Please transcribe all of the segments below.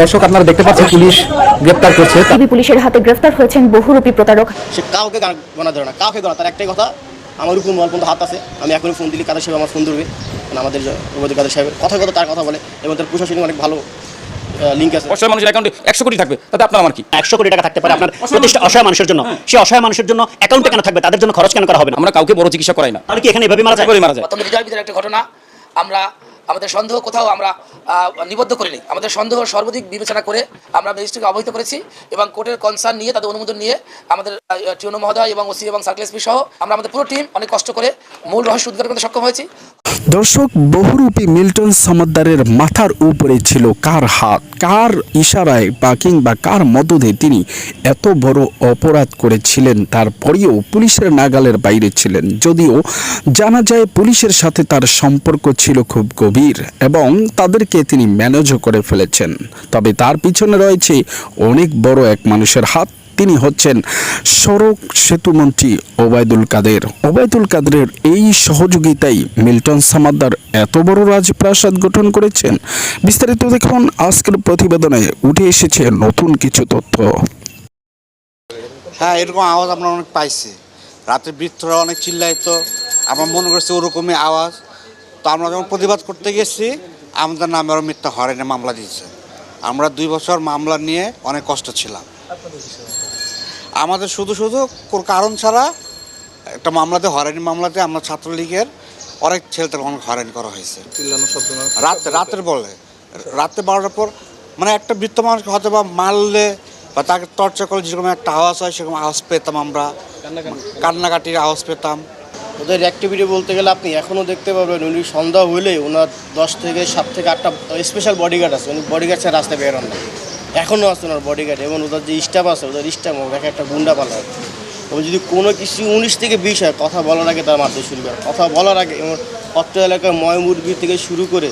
দর্শক আপনারা দেখতে পাচ্ছেন পুলিশ গ্রেফতার করছে। ডিবি পুলিশের হাতে গ্রেফতার হয়েছেন বহুরূপী প্রতারক। সে কাউকে গান ধরে না কাউকে গোনা তার একটাই কথা আমার উপর মল পর্যন্ত হাত আছে আমি এখনই ফোন দিলে কাদের সাহেব আমার ফোন ধরবে? কারণ আমাদের উপর কাদের সাহেবের কথা কথা তার কথা বলে এবং তার প্রশাসনিক অনেক ভালো লিঙ্ক আছে। অসহায় মানুষের অ্যাকাউন্টে একশো কোটি থাকবে তাতে আপনার আমার কি? একশো কোটি টাকা থাকতে পারে আপনার প্রতিষ্ঠা অসহায় মানুষের জন্য। সে অসহায় মানুষের জন্য অ্যাকাউন্টে কেন থাকবে? তাদের জন্য খরচ কেন করা হবে না? আমরা কাউকে বড় চিকিৎসা করাই না। তাহলে কি এখানে এভাবে মারা যায়? মারা যায়। একটা ঘটনা আমরা আমাদের সন্দেহ কোথাও আমরা নিবদ্ধ করিনি। আমাদের সন্দেহ সর্বাধিক বিবেচনা করে আমরা ম্যাজিস্ট্রেটকে অবহিত করেছি এবং কোর্টের কনসার্ন নিয়ে, তাদের অনুমোদন নিয়ে আমাদের টিউনো মহোদয় এবং ওসি এবং সার্কেল এসপি সহ আমরা আমাদের পুরো টিম অনেক কষ্ট করে মূল রহস্য উদ্ঘাটন করতে সক্ষম হয়েছি। দর্শক, বহুরূপী মিল্টন সমাদ্দারের মাথার উপরে ছিল কার হাত? কার ইশারায় বা কিংবা কার মদদে তিনি এত বড় অপরাধ করেছিলেন? তারপরেও পুলিশের নাগালের বাইরে ছিলেন। যদিও জানা যায় পুলিশের সাথে তার সম্পর্ক ছিল খুব গভীর এবং তাদেরকে তিনি ম্যানেজও করে ফেলেছেন। তবে তার পিছনে রয়েছে অনেক বড় এক মানুষের হাত। তিনি হচ্ছেন সড়ক সেতুমন্ত্রী ওবায়দুল কাদের। ওবায়দুল কাদেরের এই সহযোগিতাই মিল্টন সামাদ্দার এত বড় রাজপ্রাসাদ গঠন করেছেন? বিস্তারিত দেখুন আজকের প্রতিবেদনে, উঠে এসেছে নতুন কিছু তথ্য। হ্যাঁ এরকম আওয়াজ আমরা অনেক পাইছি। রাতে বৃদ্ধরা অনেক চিল্লাইতো, আমরা মনে করছি ওরকমই আওয়াজ। তো আমরা যখন প্রতিবাদ করতে গেছি, আমাদের নামে আরও মিথ্যা হরেনে মামলা দিয়েছে। আমরা দুই বছর মামলা নিয়ে অনেক কষ্ট ছিলাম। আমাদের শুধু শুধু কোনো কারণ ছাড়া একটা মামলাতে হরেনি মামলাতে আমরা ছাত্রলীগের অনেক ছেলেদের অনেক হয়রানি করা হয়েছে। রাত রাতের বলে। রাতে বারোটার পর মানে একটা বৃত্ত মানুষকে হয়তো বা মারলে বা তাকে টর্চার করলে যেরকম একটা আওয়াজ হয় সেরকম আওয়াজ পেতাম আমরা। কান্নাকাটির আওয়াজ পেতাম। ওদের অ্যাক্টিভিটি বলতে গেলে আপনি এখনও দেখতে পাবেন উনি সন্ধ্যা হলে ওনার দশ থেকে সাত থেকে আটটা স্পেশাল বডিগার্ড আছে উনি বডিগার্ড ছাড়া রাস্তায় বেরোন না। এখনও আছে ওনার বডিগার্ড এবং ওদের যে স্টাফ আছে, ওদের স্টাফ ওকে একটা গুন্ডা পালা এবং যদি কোনো কিছু উনিশ থেকে বিশ হয়, কথা বলার আগে তার মারতে শুরু করে। কথা বলার আগে, এবং অত্র এলাকায় ময় মুরগি থেকে শুরু করে,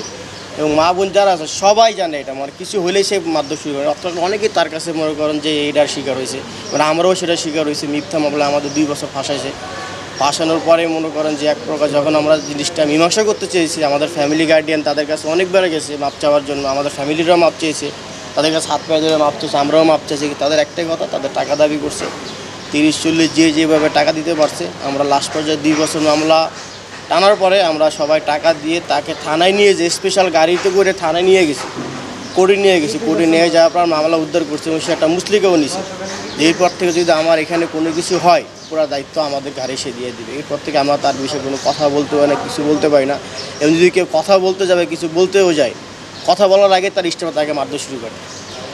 এবং মা বোন যারা আছে, সবাই জানে এটা। মানে কিছু হলেই সে মারতে শুরু করে। অত্র অনেকেই তার কাছে মনে করেন যে এইটার শিকার হয়েছে। মানে আমরাও সেটা শিকার হয়েছে। মিথ্যা মামলা আমাদের দুই বছর ফাঁসাইছে। ফাঁসানোর পরে মনে করেন যে এক প্রকার যখন আমরা জিনিসটা মীমাংসা করতে চেয়েছি, আমাদের ফ্যামিলি গার্ডিয়ান তাদের কাছে অনেকবার গেছে মাপ চাওয়ার জন্য। আমাদের ফ্যামিলিরাও মাপ চেয়েছে। তাদের কাছে হাত পায়ে ধরে মাপ আমরাও মাপ চেয়েছি তাদের একটাই কথা, তাদের টাকা দাবি করছে। তিরিশ, চল্লিশ যে যেভাবে টাকা দিতে পারছে, আমরা লাস্ট পর্যায়ে দুই বছর মামলা টানার পরে আমরা সবাই টাকা দিয়ে তাকে থানায় নিয়ে যে স্পেশাল গাড়িতে করে থানায় নিয়ে গেছি, কোর্টে নিয়ে গেছি, কোর্টে নিয়ে যাওয়ার পর মামলা উদ্ধার করছে এবং সেটা মুসলিকেও নিছে এরপর থেকে যদি আমার এখানে কোনো কিছু হয়, পুরো দায়িত্ব আমাদের ঘাড়ে সে দিয়ে দিবে। এরপর থেকে আমরা তার বিষয়ে কোনো কথা বলতে পারি না, কিছু বলতে পারি না। এবং যদি কেউ কথা বলতে যাবে, কিছু বলতেও যায় কথা বলার আগে তার স্টেপ তাকে মারতে শুরু করে।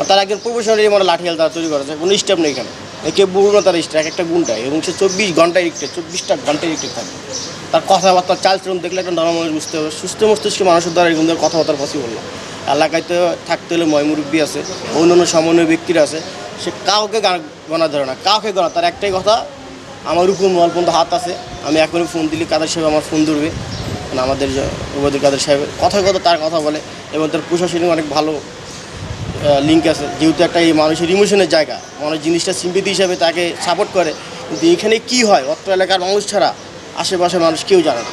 তার একজন প্রফেশনালি মানে লাঠিয়াল তারা তৈরি করেছে, কোনো স্টেপ নেই এখানে। এ কেউ বুড়ো তার স্টেপ, এক একটা গুণটায় এবং সে চব্বিশ ঘন্টায় রিক্টে চব্বিশটা ঘন্টায় রিক্টে থাকে। তার কথাবার্তা, চালচলন দেখলে একটা নরম মানুষ বুঝতে হবে, সুস্থ মস্তিষ্ক মানুষের দ্বারা এরকম কথাবার্তা পসিবল না। এলাকায় তো থাকতে হলে ময়মুরব্বী আছে অন্যান্য সমন্বয় ব্যক্তিরা আছে, সে কাউকে গণা ধরে না, কাউকে গণা তার একটাই কথা, আমার উপর মল পর্যন্ত হাত আছে, আমি এখনই ফোন দিলে, কাদের সাহেব আমার ফোন ধরবে? আমাদের ওবায়দুল কাদের সাহেবের কথায় কথা তার কথা বলে এবং তার প্রশাসনিক অনেক ভালো লিঙ্ক আছে। যেহেতু একটা এই মানুষের ইমোশনের জায়গা, মানুষ জিনিসটা সিম্পিতি হিসাবে তাকে সাপোর্ট করে, কিন্তু এখানে কি হয়? অত্র এলাকার মানুষ ছাড়া আশেপাশের মানুষ কেউ জানে না।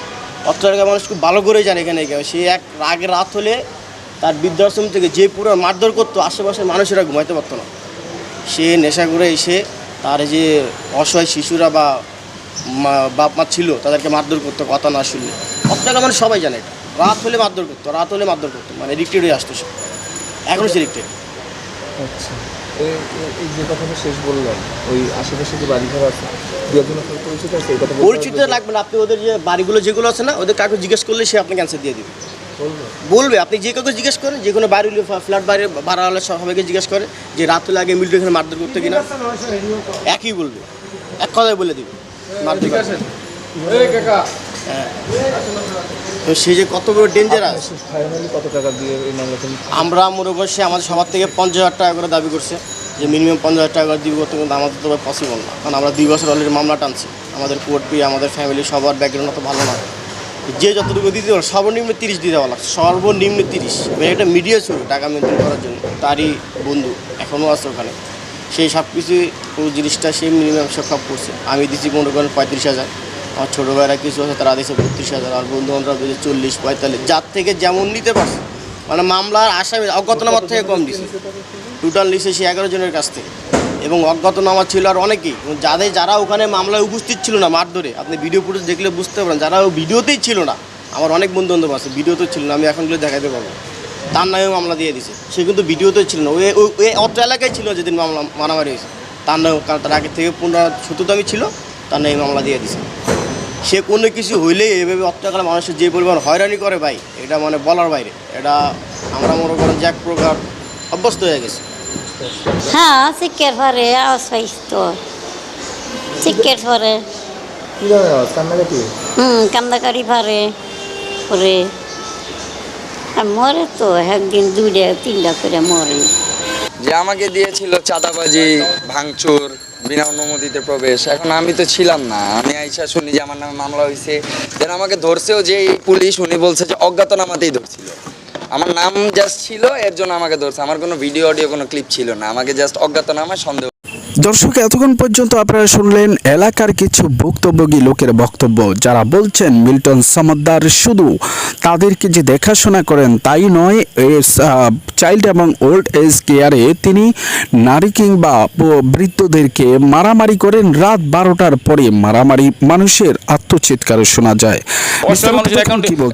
অত্র এলাকার মানুষ খুব ভালো করেই জানে এখানে। কেউ সে এক রাগে রাত হলে তার বৃদ্ধাশ্রম থেকে যে পুরো মারধর করতো, আশেপাশের মানুষেরা ঘুমাইতে পারতো না। সে নেশা করে এসে তার যে অসহায় শিশুরা বা বাপ মা ছিল, তাদেরকে মারধর করতো, কথা না শুনলে। অত্র মানে সবাই জানে এটা। রাত হলে মারধর করতো রাত হলে মারধর করতো মানে রিক্টেড হয়ে আসতো সে। এখনও সে রিক্টেড আচ্ছা। এই এই- এই যে কথাটা শেষ বললেন ওই আশেপাশে যে বাড়িঘর আছে দু একজন আপনার পরিচিত আছে? এই কথা পরিচিত লাগবে না আপনি ওদের যে বাড়িগুলো যেগুলো আছে না ওদের কাউকে জিজ্ঞেস করলে সে আপনাকে দিয়ে দিবে। বলব? আপনি যে কাউকে জিজ্ঞেস করেন যে কোনো বাড়ি ফ্ল্যাট বাড়ি সবাইকে জিজ্ঞেস করে যে রাত হলে আগে মিলিটারি এখানে মারধর করতে কিনা। একই বলবে এক কথাই বলে দিবে। মারধর সে যে কত বড় ডেঞ্জারাস ফাইনালি কত টাকা দিয়ে এই আমরা মনে করছি আমাদের সবার থেকে পঞ্চাশ হাজার টাকা করে দাবি করছে যে মিনিমাম পঞ্চাশ হাজার টাকা করে দিব করতে কিন্তু আমাদের তো পসিবল না। কারণ আমরা দুই বছর অলরেডি মামলা টানছি। আমাদের কোর্ট পি আমাদের ফ্যামিলি সবার ব্যাকগ্রাউন্ড অত ভালো না। যে যতটুকু দিতে পারে সর্বনিম্ন তিরিশ দিতে পারলাম সর্বনিম্ন তিরিশ। মানে একটা মিডিয়া ছিল টাকা মেনটেন করার জন্য। তারই বন্ধু এখনও আছে ওখানে। সেই সব কিছু পুরো জিনিসটা সেই মিনিমাম সব করছে। আমি দিচ্ছি মনে করেন পঁয়ত্রিশ হাজার। আমার ছোটো ভাইরা কিছু আছে তারা দিচ্ছে বত্রিশ হাজার আর বন্ধু বান্ধবরা দিচ্ছে চল্লিশ পঁয়তাল্লিশ। যার থেকে যেমন নিতে পারছে মানে মামলার আসামি অজ্ঞাতনামার থেকে কম দিছে। টোটাল লিস্টে সে এগারো জনের কাছ থেকে। এবং অজ্ঞাতনামা ছিল আর অনেকেই। যাদের যারা ওখানে মামলায় উপস্থিত ছিল না মার ধরে। আপনি ভিডিও ফুটেজ দেখলে বুঝতে পারেন যারা ভিডিওতেই ছিল না আমার অনেক বন্ধু বান্ধব আছে ভিডিওতেও ছিল না আমি এখনগুলো দেখাতে পারব। তার নামেও মামলা দিয়ে দিছে। সে কিন্তু ভিডিওতে ছিল না। ওই ওই- অত্র এলাকায় ছিল যেদিন মামলা মারামারি হয়েছে। তার নামে কারণ তার আগে থেকে পনেরো সত্যতামি ছিল তার নামে মামলা দিয়ে দিছে। সে কোনো কিছু হইলেই এভাবে অত্যাচার মানুষের যে পরিমাণ হয়রানি করে ভাই এটা মানে বলার বাইরে। এটা আমরা মনে করেন যে এক প্রকার অভ্যস্ত হয়ে গেছে। হ্যাঁ শিক্ষার পরে আওয়াজ পাইছি তো। শিক্ষার পরে। হুম কান্দাকারি পারে পরে। আর মরে তো একদিন দুইটা তিনটা করে মরে। যে আমাকে দিয়েছিল চাঁদাবাজি ভাঙচুর বিনা অনুমতিতে প্রবেশ। এখন আমি তো ছিলাম না। আমি আইসা শুনি যে আমার নামে মামলা হয়েছে যেন আমাকে ধরছেও যে পুলিশ, উনি বলছে যে অজ্ঞাতনামাতেই ধরছিল। আমার নাম জাস্ট ছিল, এর জন্য আমাকে ধরছে। আমার কোনো ভিডিও অডিও কোনো ক্লিপ ছিল না। আমাকে জাস্ট অজ্ঞাতনামা সন্দেহ দর্শক এতক্ষণ পর্যন্ত আপনারা শুনলেন এলাকার কিছু ভুক্তভোগী লোকের বক্তব্য। যারা বলছেন মিল্টন সমদ্দার শুধু তাদেরকে যে দেখাশোনা করেন তাই নয় চাইল্ড এবং ওল্ড এজ কেয়ারে তিনি নারী কিংবা বৃদ্ধদেরকে মারামারি করেন। রাত বারোটার পরে মারামারি মানুষের আত্মচিৎকার শোনা যায়।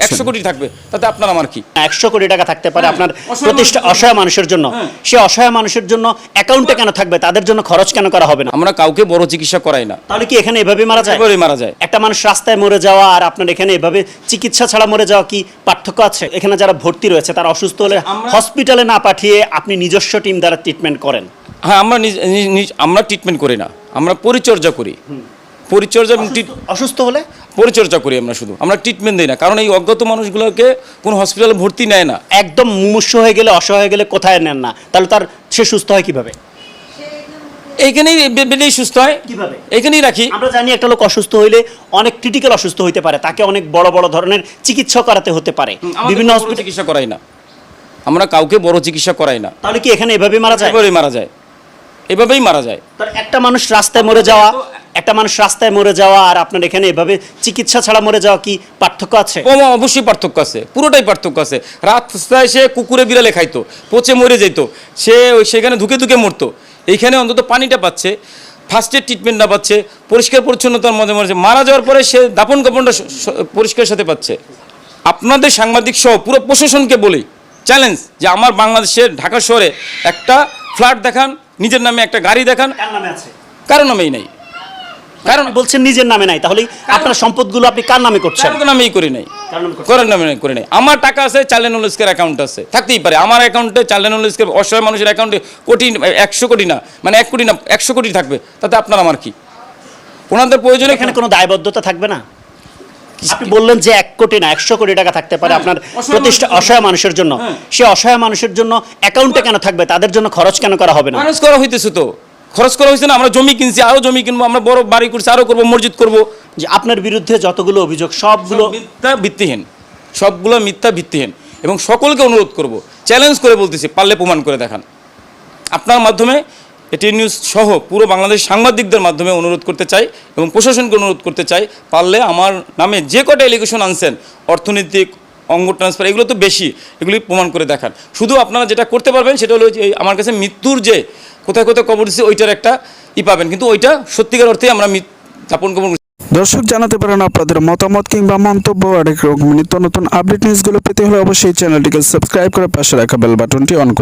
একশো কোটি থাকবে তাতে আপনার আমার কি? একশো কোটি টাকা থাকতে পারে আপনার প্রতিষ্ঠা অসহায় মানুষের জন্য। সে অসহায় মানুষের জন্য অ্যাকাউন্টে কেন থাকবে? তাদের জন্য খরচ কেন করা হবে না? আমরা কাউকে বড় চিকিৎসা করাই না। তাহলে কি এখানে এভাবে মারা যায়? এভাবেই মারা যায়। একটা মানুষ রাস্তায় মরে যাওয়া আর আপনার এখানে এভাবে চিকিৎসা ছাড়া মরে যাওয়া কি পার্থক্য আছে? এখানে যারা ভর্তি রয়েছে তারা অসুস্থ হলে হসপিটালে না পাঠিয়ে আপনি নিজস্ব টিম দ্বারা ট্রিটমেন্ট করেন। হ্যাঁ আমরা আমরা ট্রিটমেন্ট করি না। আমরা পরিচর্যা করি। পরিচর্যা অসুস্থ হলে? পরিচর্যা করি আমরা শুধু। আমরা ট্রিটমেন্ট দিই না। কারণ এই অজ্ঞাত মানুষগুলোকে কোনো হসপিটালে ভর্তি নেয় না। একদম মুমূর্ষ হয়ে গেলে অসহায় হয়ে গেলে কোথায় নেন না? তাহলে তার সে সুস্থ হয় কীভাবে? এইখানেই বে- বেডেই সুস্থ হয়। কীভাবে? এখানেই রাখি। আমরা জানি একটা লোক অসুস্থ হইলে অনেক ক্রিটিক্যাল অসুস্থ হইতে পারে। তাকে অনেক বড় বড় ধরনের চিকিৎসা করাতে হতে পারে। বিভিন্ন হসপিটাল চিকিৎসা করাই না। আমরা কাউকে বড় চিকিৎসা করাই না। তাহলে কি এখানে এভাবে মারা যায়? এভাবেই মারা যায়। এভাবেই মারা যায়। একটা মানুষ রাস্তায় মরে যাওয়া একটা মানুষ রাস্তায় মরে যাওয়া আর আপনার এখানে এভাবে চিকিৎসা ছাড়া মরে যাওয়া কি পার্থক্য আছে? ও অবশ্যই পার্থক্য আছে। পুরোটাই পার্থক্য আছে। রাস্তায় সে কুকুরে বিড়ালে খাইতো পচে মরে যেত সে সেখানে ধুকে ধুকে মরতো। এইখানে অন্তত পানিটা পাচ্ছে ফার্স্ট এড ট্রিটমেন্ট না পাচ্ছে পরিষ্কার পরিচ্ছন্নতার মধ্যে মধ্যে মারা যাওয়ার পরে সে দাপন কাপনটা পরিষ্কার সাথে পাচ্ছে। আপনাদের সাংবাদিক সহ পুরো প্রশাসনকে বলি চ্যালেঞ্জ যে আমার বাংলাদেশের ঢাকা শহরে একটা ফ্ল্যাট দেখান নিজের নামে একটা গাড়ি দেখান। কার নামে আছে? কারও নামেই নাই। কারণ বলছেন নিজের নামে নাই তাহলে আপনার সম্পদগুলো আপনি কার নামে করছেন? কারও নামেই করি নাই। কার নামে করে নেই। আমার টাকা আছে চালেন উল্লেসকের অ্যাকাউন্ট আছে। থাকতেই পারে। আমার অ্যাকাউন্টে চালেন উল্লেসকের অসহায় মানুষের অ্যাকাউন্টে কোটি একশো কোটি না মানে এক কোটি না একশো কোটি থাকবে। তাতে আপনার আমার কি? ওনাদের প্রয়োজনে এখানে কোনো দায়বদ্ধতা থাকবে না? আপনি বললেন যে এক কোটি না একশো কোটি টাকা থাকতে পারে আপনার প্রতিষ্ঠা অসহায় মানুষের জন্য। সে অসহায় মানুষের জন্য অ্যাকাউন্টে কেন থাকবে? তাদের জন্য খরচ কেন করা হবে না? খরচ করা হইতেছে তো। খরচ করা হয়েছে না আমরা জমি কিনছি আরও জমি কিনবো আমরা বড় বাড়ি করছি আরও করব মসজিদ করব। যে আপনার বিরুদ্ধে যতগুলো অভিযোগ সবগুলো মিথ্যা ভিত্তিহীন। সবগুলো মিথ্যা ভিত্তিহীন। এবং সকলকে অনুরোধ করব চ্যালেঞ্জ করে বলতেছি পারলে প্রমাণ করে দেখান। আপনার মাধ্যমে এটি নিউজ সহ পুরো বাংলাদেশ সাংবাদিকদের মাধ্যমে অনুরোধ করতে চাই এবং প্রশাসনকে অনুরোধ করতে চাই পারলে আমার নামে যে কটা এলিগেশন আনছেন অর্থনৈতিক অঙ্গ ট্রান্সফার এগুলো তো বেশি এগুলি প্রমাণ করে দেখান। শুধু আপনারা যেটা করতে পারবেন সেটা হলো যে আমার কাছে মৃত্যুর যে কোথায় কোথায় কবর দিচ্ছি ওইটার একটা ই পাবেন। কিন্তু ওইটা সত্যিকার অর্থে আমরা স্থাপন কবর দর্শক, জানাতে পারেন আপনাদের মতামত কিংবা মন্তব্য। আরেক রকম নিত্য নতুন আপডেট নিউজগুলো পেতে হলে অবশ্যই চ্যানেলটিকে সাবস্ক্রাইব করে পাশে রাখা বেল বাটনটি অন করে